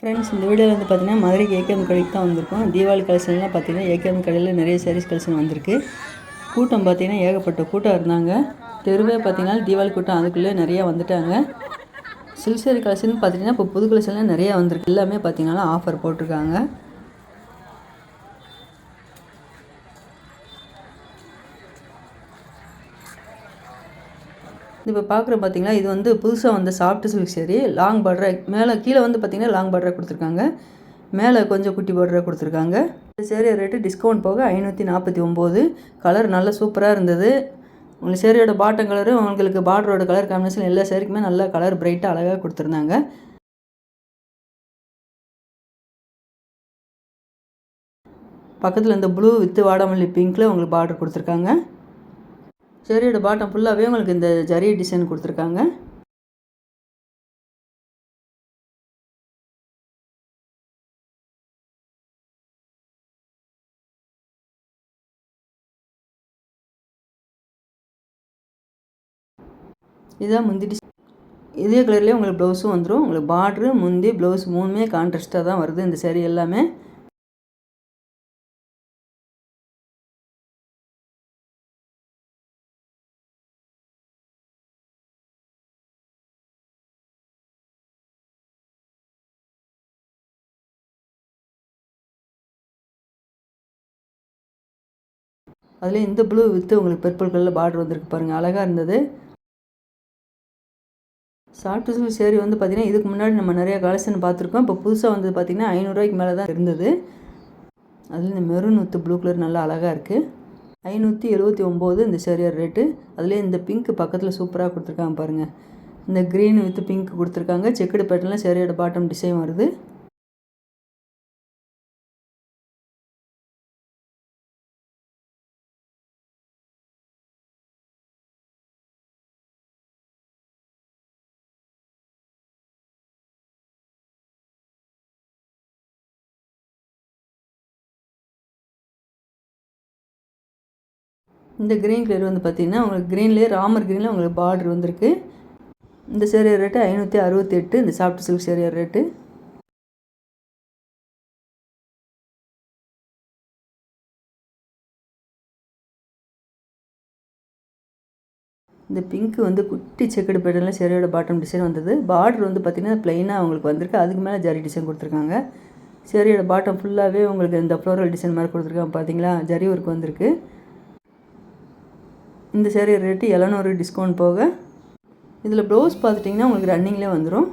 Friends இந்த வீடியோவில் வந்து பார்த்தீங்கன்னா மதுரைக்கு ஏகேஎம் கடைக்கு தான் வந்திருக்கோம். தீபாவளி கலெக்ஷன்லாம் பார்த்தீங்கன்னா ஏகேஎம் கடையில் நிறைய சாரீஸ் கலெக்ஷன் வந்திருக்கு. கூட்டம் பார்த்தீங்கன்னா ஏகப்பட்ட கூட்டம் இருந்தாங்க. தெருவே பார்த்தீங்கன்னா தீபாவளி கூட்டம் அதுக்குள்ளே நிறையா வந்துட்டாங்க. சில்க் சாரி கலெக்ஷன் பார்த்தீங்கன்னா இப்போ புது கலெக்ஷன்லாம் நிறையா வந்திருக்கு. எல்லாமே பார்த்தீங்கன்னா ஆஃபர் போட்டிருக்காங்க. இப்போ பார்க்குற பார்த்தீங்களா இது வந்து புதுசாக வந்த soft silk sari long border மேலே கீழே வந்து பார்த்தீங்கன்னா லாங் பார்டரை கொடுத்துருக்காங்க. மேலே கொஞ்சம் குட்டி பார்டரை கொடுத்துருக்காங்க. இந்த சேரீ ரேட்டு டிஸ்கவுண்ட் போக ஐநூற்றி நாற்பத்தி ஒம்பது. கலர் நல்லா சூப்பராக இருந்தது. உங்களுக்கு சேரீயோட பாட்டம் கலரு உங்களுக்கு பார்டரோட கலர் காம்பினேஷன் எல்லா சேரீக்குமே நல்ல கலர் பிரைட்டாக அழகாக கொடுத்துருந்தாங்க. பக்கத்தில் இந்த ப்ளூ வித்து வாடாமல்லி பிங்க்கில் உங்களுக்கு பார்டர் கொடுத்துருக்காங்க. ஜரியோட பாட்டம் ஃபுல்லாகவே உங்களுக்கு இந்த ஜரி டிசைன் கொடுத்துருக்காங்க. இதுதான் முந்தி டிசைன் இதே கலர்லேயே உங்களுக்கு ப்ளவுஸும் வந்துடும் உங்களுக்கு பார்ட்ரு முந்தி ப்ளவுஸ் மூணுமே கான்ட்ராஸ்ட்டாக தான் வருது. இந்த சேரீ எல்லாமே. அதில் இந்த ப்ளூ வித்து உங்களுக்கு பர்பிள் கலரில் பார்டர் வந்திருக்கு பாருங்கள் அழகாக இருந்தது. சாஃப்ட் சில்க் சேரீ வந்து பார்த்திங்கன்னா இதுக்கு முன்னாடி நம்ம நிறையா கலெக்ஷன் பார்த்துருக்கோம். இப்போ புதுசாக வந்தது பார்த்திங்கன்னா ஐநூறுரூவாய்க்கு மேலே தான் இருந்தது. அதில் இந்த மெரூன் வித்து ப்ளூ கலர் நல்லா அழகாக இருக்குது ஐநூற்றி எழுபத்தி ஒம்பது இந்த சேரியார் ரேட்டு அதுலேயே இந்த பிங்க் பக்கத்தில் சூப்பராக கொடுத்துருக்காங்க பாருங்கள் இந்த க்ரீன் வித்து பிங்க் கொடுத்துருக்காங்க. செக்குடு பேட்டர்னில் சேரியோட பாட்டம் டிசைன் வருது. இந்த க்ரீன் கலர் வந்து பார்த்திங்கன்னா உங்களுக்கு க்ரீன்லேயே ராமர் க்ரீனில் உங்களுக்கு பார்டர் வந்திருக்கு. இந்த சேரியர் ரேட்டு ஐநூற்றி அறுபத்தெட்டு இந்த சாஃப்ட் சில்க் சேரியர் ரேட்டு இந்த பிங்க்கு வந்து குட்டி செக்கடு பேட்டர்னில் சேரியோட பாட்டம் டிசைன் வந்தது. பார்டர் வந்து பார்த்திங்கன்னா ப்ளைனாக அவங்களுக்கு வந்திருக்கு. அதுக்கு மேலே ஜரி டிசைன் கொடுத்துருக்காங்க. சேரியோட பாட்டம் ஃபுல்லாகவே உங்களுக்கு இந்த ஃப்ளோரல் டிசைன் மாதிரி கொடுத்துருக்காங்க. பார்த்தீங்களா ஜரி ஒர்க் வந்திருக்கு. இந்த சேரீ ரேட்டு எழுநூறு டிஸ்கவுண்ட் போக இதில் ப்ளவுஸ் பார்த்துட்டிங்கன்னா உங்களுக்கு ரன்னிங்லேயே வந்துடும்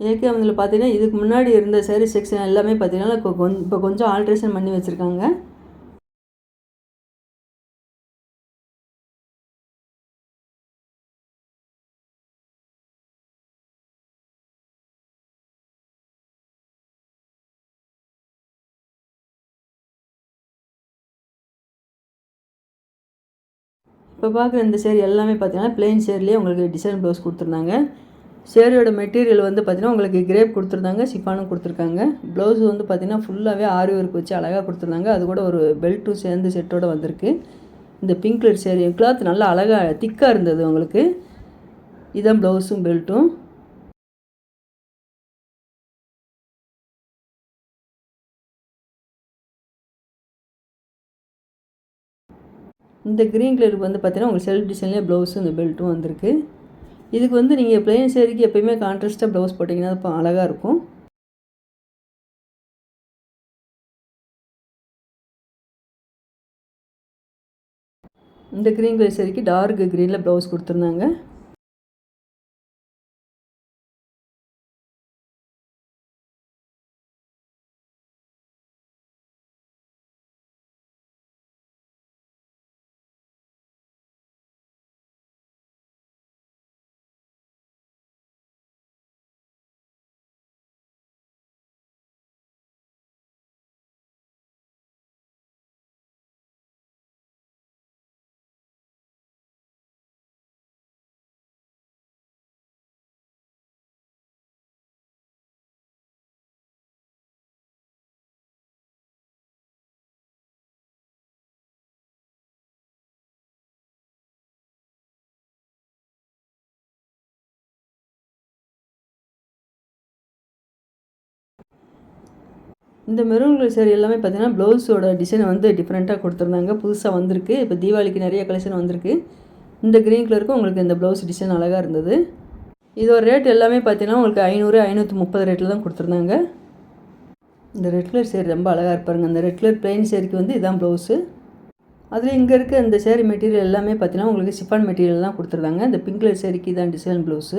ஏகே வந்து பார்த்தீங்கன்னா இதுக்கு முன்னாடி இருந்த சேரீ செக்ஷன் எல்லாமே பார்த்தீங்கன்னா இப்போ கொஞ்சம் இப்போ கொஞ்சம் ஆல்ட்ரேஷன் பண்ணி வச்சுருக்காங்க. இப்போ பார்க்குற இந்த சேரீ எல்லாமே பார்த்தீங்கன்னா பிளெயின் சேரிலே உங்களுக்கு டிசைன் ப்ளவுஸ் கொடுத்துருந்தாங்க. சேரீயோட மெட்டீரியல் வந்து பார்த்திங்கன்னா உங்களுக்கு கிரேப் கொடுத்துருந்தாங்க சிஃபானும் கொடுத்துருக்காங்க. ப்ளவுஸ் வந்து பார்த்திங்கன்னா ஃபுல்லாகவே ஆரி ஒர்க் வச்சு அழகாக கொடுத்துருந்தாங்க. அது கூட ஒரு பெல்ட்டும் சேர்ந்து செட்டோடு வந்திருக்கு. இந்த பிங்க் கலர் சேரீ கிளாத் நல்லா அழகாக திக்காக இருந்தது உங்களுக்கு. இதான் ப்ளவுஸும் பெல்ட்டும் இந்த க்ரீன் கலருக்கு வந்து பார்த்திங்கன்னா உங்களுக்கு செல்ஃப் டிசைன்லேயே ப்ளவுஸும் இந்த பெல்ட்டும் வந்திருக்கு. இதுக்கு வந்து நீங்கள் பிளெயின் சேரீக்கு எப்போயுமே கான்ட்ராஸ்ட்டாக ப்ளவுஸ் போட்டிங்கன்னா இப்போ அழகாக இருக்கும். இந்த க்ரீன் கலர் சேரீக்கு டார்க் க்ரீனில் ப்ளவுஸ் கொடுத்துருந்தாங்க. இந்த மெரூன் கலர் சேரீ எல்லாமே பார்த்தீங்கன்னா ப்ளவுஸோட டிசைன் வந்து டிஃப்ரெண்ட்டாக கொடுத்துருந்தாங்க. புதுசாக வந்திருக்கு. இப்போ தீபாவளிக்கு நிறைய கலெக்ஷன் வந்திருக்கு. இந்த க்ரீன் கலருக்கும் உங்களுக்கு இந்த ப்ளவுஸ் டிசைன் அழகாக இருந்தது. இதோட ரேட் எல்லாமே பார்த்தீங்கன்னா உங்களுக்கு ஐநூறு ஐநூற்றி முப்பது ரேட்டில் தான் கொடுத்துருந்தாங்க. இந்த ரெட் கலர் சேரீ ரொம்ப அழகாக இருப்பாருங்க அந்த ரெட் கலர் பிளெயின் சேரீக்கு வந்து இதான் ப்ளவுஸு அதில் இங்கே இருக்க இந்த சேரீ மெட்டீரியல் எல்லாமே பார்த்தீங்கன்னா உங்களுக்கு சிஃபான் மெட்டீரியல் தான் கொடுத்துருந்தாங்க. இந்த பிங்க் கலர் சேரீக்கு தான் டிசைன் ப்ளவுஸு